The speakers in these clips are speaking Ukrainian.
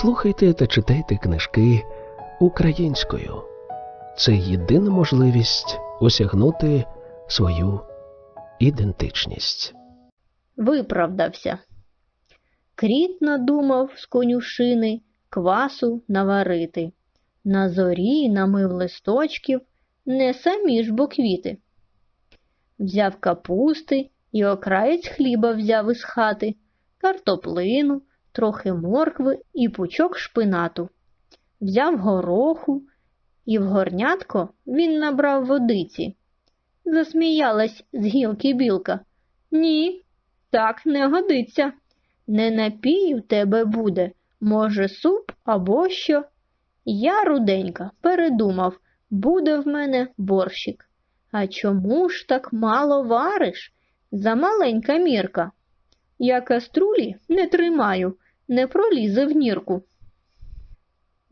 Слухайте та читайте книжки українською. Це єдина можливість осягнути свою ідентичність. Виправдався. Кріт надумав з конюшини квасу наварити. На зорі намив листочків, не самі ж бо квіти. Взяв капусти і окраєць хліба взяв із хати, картоплину, трохи моркви і пучок шпинату. Взяв гороху, і в горнятко він набрав водиці. Засміялась з гілки білка. Ні, так не годиться. Не напій у тебе буде, може, суп або що. Я, руденька, передумав, буде в мене борщик. А чому ж так мало вариш? Замаленька мірка. Я каструлі не тримаю, не пролізе в нірку.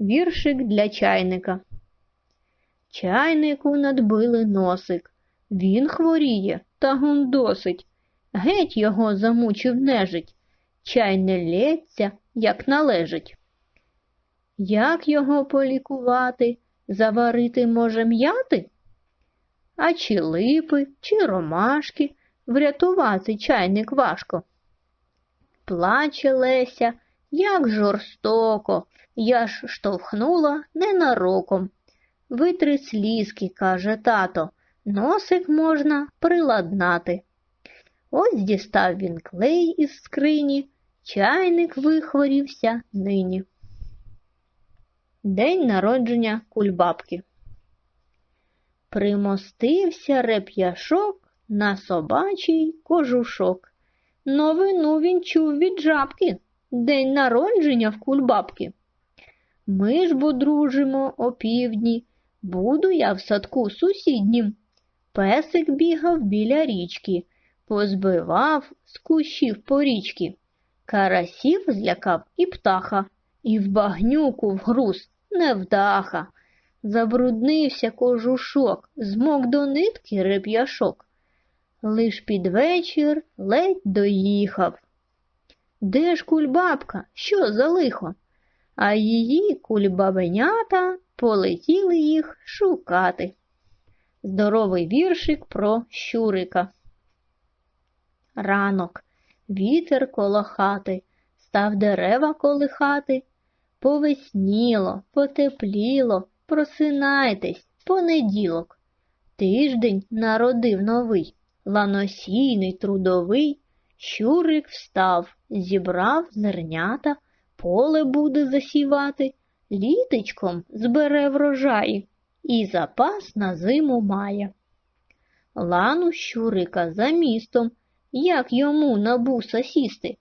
Віршик для чайника. Чайнику надбили носик. Він хворіє, та гун досить. Геть його замучив нежить. Чай не лється, як належить. Як його полікувати? Заварити може м'яти? А чи липи, чи ромашки врятувати чайник важко. Плаче Леся, як жорстоко, я ж штовхнула ненароком. Витри слізки, каже тато, носик можна приладнати. Ось дістав він клей із скрині, чайник вихворівся нині. День народження кульбабки. Примостився реп'яшок на собачий кожушок. Новину він чув від жабки, день народження в кульбабки. Ми ж бо дружимо опівдні, буду я в садку сусіднім. Песик бігав біля річки, позбивав з кущів порічки, карасів злякав і птаха, і в багнюку вгруз невдаха. Забруднився кожушок, змок до нитки реп'яшок. Лиш під вечір ледь доїхав. Де ж кульбабка? Що за лихо? А її кульбабенята полетіли їх шукати. Здоровий віршик про щурика. Ранок, вітер коло хати, став дерева колихати. Повесніло, потепліло, просинайтесь, понеділок. Тиждень народив новий, ланосійний, трудовий. Щурик встав, зібрав зернята, поле буде засівати, літечком збере врожаї і запас на зиму має. Лану щурика за містом, як йому на буса сісти,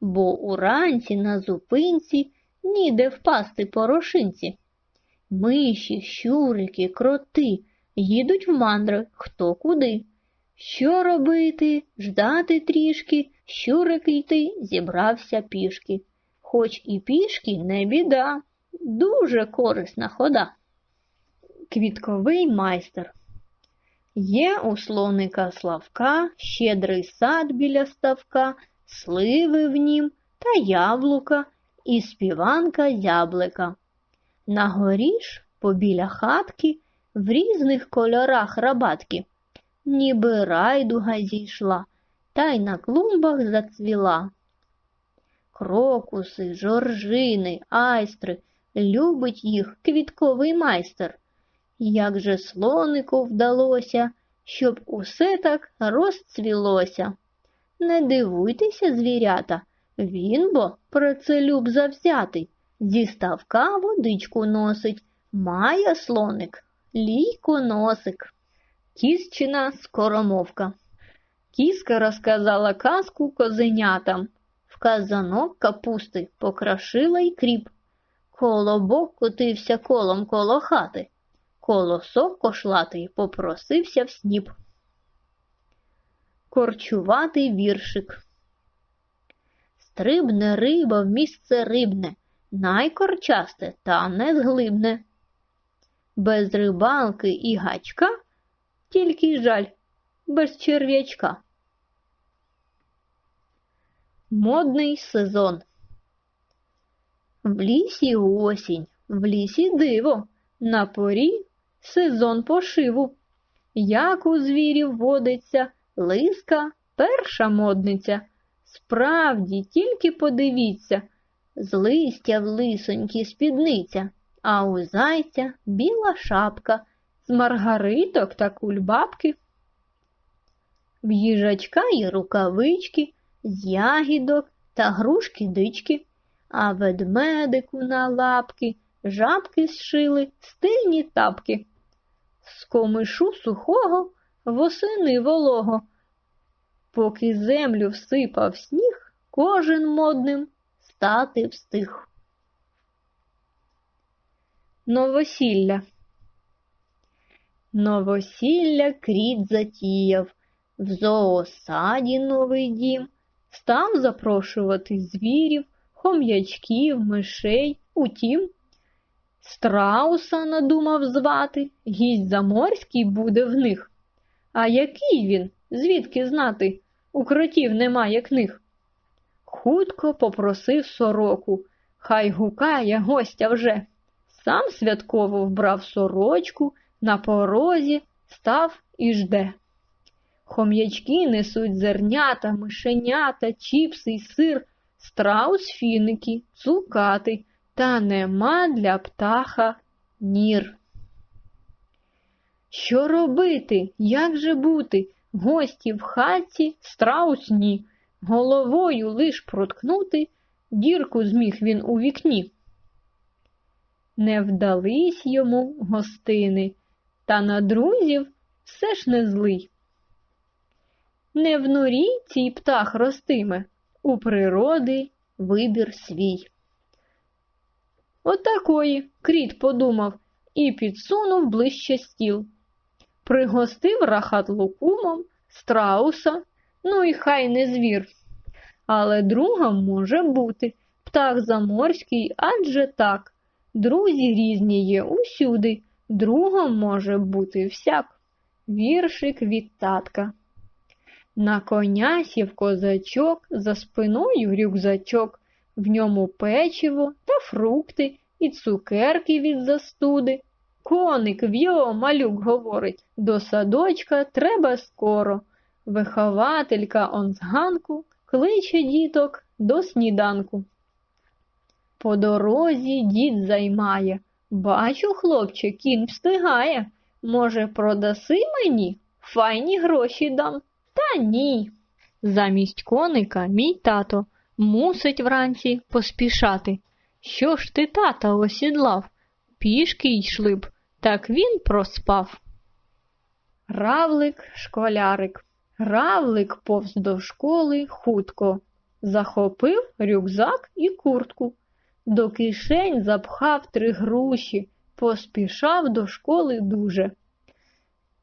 бо уранці на зупинці ніде впасти порошинці. Миші, щурики, кроти їдуть в мандри хто куди. Що робити, ждати трішки, щурик йти зібрався пішки. Хоч і пішки не біда, дуже корисна хода. Квітковий майстер. Є у слоника Славка щедрий сад біля ставка, сливи в нім та яблука і співанка зяблика. На горі ж, побіля хатки, в різних кольорах рабатки, ніби райдуга зійшла, та й на клумбах зацвіла. Крокуси, жоржини, айстри, любить їх квітковий майстер. Як же слонику вдалося, щоб усе так розцвілося. Не дивуйтеся, звірята, він бо працелюб завзятий, зі ставка водичку носить, має слоник, лійко носик. Кіщина скоромовка. Кіска розказала казку козенятам. В казанок капусти покрашила й кріп. Колобок котився колом коло хати. Колосок кошлатий попросився в сніп. Корчуватий віршик. Стрибне риба в місце рибне, найкорчасте та не зглибне. Без рибалки і гачка, тільки жаль, без черв'ячка. Модний сезон. В лісі осінь, в лісі диво, на порі сезон пошиву. Як у звірів водиться, лиска перша модниця. Справді, тільки подивіться, з листя в лисонькі спідниця, а у зайця біла шапка, маргариток та кульбабки. В їжачка є рукавички, з ягідок та грушки дички, а ведмедику на лапки жабки зшили стильні тапки. З комишу сухого восени волого. Поки землю всипав сніг, кожен модним стати встиг. Новосілля Новосілля кріт затіяв, в зоосаді новий дім, став запрошувати звірів, хом'ячків, мишей, утім. Страуса надумав звати, гість заморський буде в них. А який він, звідки знати? У кротів немає книг. Хутко попросив сороку, хай гукає гостя вже. Сам святково вбрав сорочку, на порозі став і жде. Хом'ячки несуть зернята, мишенята, чіпси й сир, страус фіники, цукати, та нема для птаха нір. Що робити? Як же бути? Гості в хаті, страус ні, головою лиш проткнути, дірку зміг він у вікні. Не вдались йому гостини, та на друзів все ж не злий. Не в норі цій птах ростиме, у природи вибір свій. Отакої кріт подумав і підсунув ближче стіл. Пригостив рахат лукумом, страуса, ну і хай не звір. Але другом може бути птах заморський, адже так. Друзі різні є усюди, другом може бути всяк. Віршик від татка. На коня сів козачок, за спиною рюкзачок, в ньому печиво та фрукти і цукерки від застуди. Коник в'йо, малюк говорить, до садочка треба скоро. Вихователька он з ганку кличе діток до сніданку. По дорозі дід займає. Бачу, хлопче, кінь встигає. Може, продаси мені? Файні гроші дам. Та ні. Замість коника мій тато мусить вранці поспішати. Що ж ти тата осідлав? Пішки йшли б, так він проспав. Равлик, школярик. Равлик повз до школи хутко. Захопив рюкзак і куртку. До кишень запхав три груші, поспішав до школи дуже.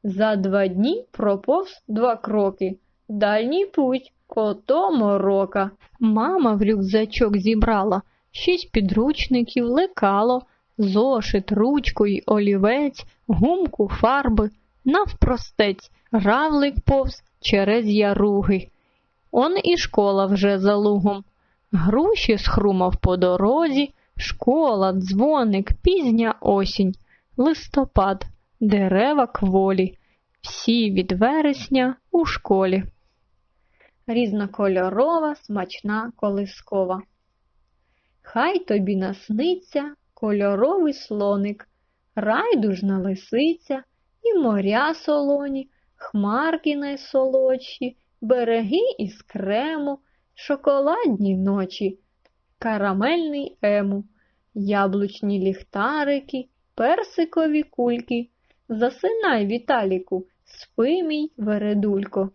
За два дні проповз два кроки. Дальній путь ото морока. Мама в рюкзачок зібрала шість підручників, лекало, зошит, ручку й олівець, гумку, фарби, навпростець, равлик повз через яруги. Он і школа вже за лугом. Груші схрумав по дорозі, школа, дзвоник, пізня осінь, листопад, дерева кволі, всі від вересня у школі. Різнокольорова, смачна колискова. Хай тобі насниться кольоровий слоник, райдужна лисиця і моря солоні, хмарки найсолодші, береги із крему, шоколадні ночі, карамельний ему, яблучні ліхтарики, персикові кульки. Засинай, Віталіку, спи мій вередулько.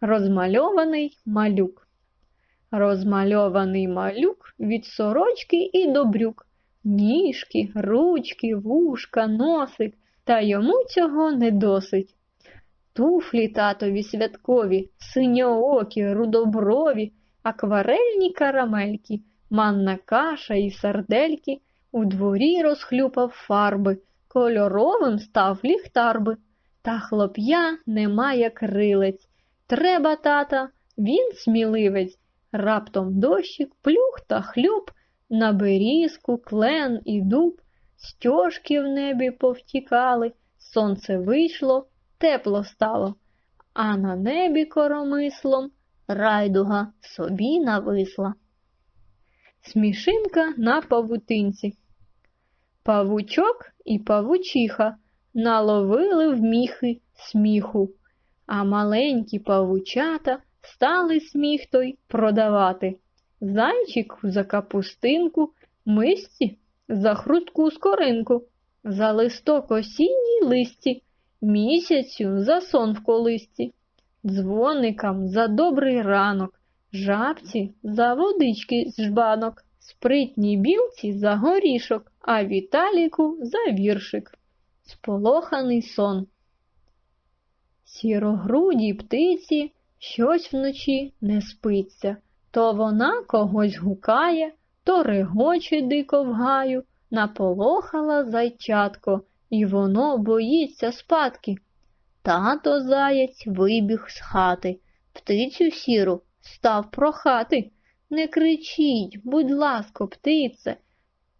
Розмальований малюк. Розмальований малюк від сорочки і до брюк. Ніжки, ручки, вушка, носик, та йому цього не досить. Туфлі татові святкові, синьоокі, рудоброві, акварельні карамельки, манна каша і сардельки, у дворі розхлюпав фарби, кольоровим став ліхтарби. Та хлоп'я немає крилець. Треба, тата, він сміливець. Раптом дощик, плюх та хлюп, На берізку, клен і дуб, стежки в небі повтікали, сонце вийшло, тепло стало, а на небі коромислом райдуга собі нависла. Смішинка на павутинці. Павучок і павучиха наловили в міхи сміху, а маленькі павучата стали сміх той продавати. Зайчику за капустинку, мисці за хрустку скоринку, за листок осінній листі, місяцю за сон в колисці, дзвоникам за добрий ранок, жабці за водички з жбанок, спритній білці за горішок, а Віталіку за віршик. Сполоханий сон. Сірогруді птиці щось вночі не спиться, то вона когось гукає, то регоче дико в гаю, наполохала зайчатко, і воно боїться спадки. Тато заєць вибіг з хати, птицю сіру став прохати. Не кричіть, будь ласка, птице.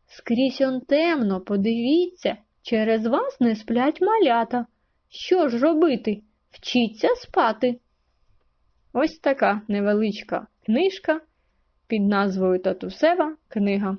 Скрізь он темно, подивіться, через вас не сплять малята. Що ж робити? Вчіться спати. Ось така невеличка книжка під назвою Татусева книга.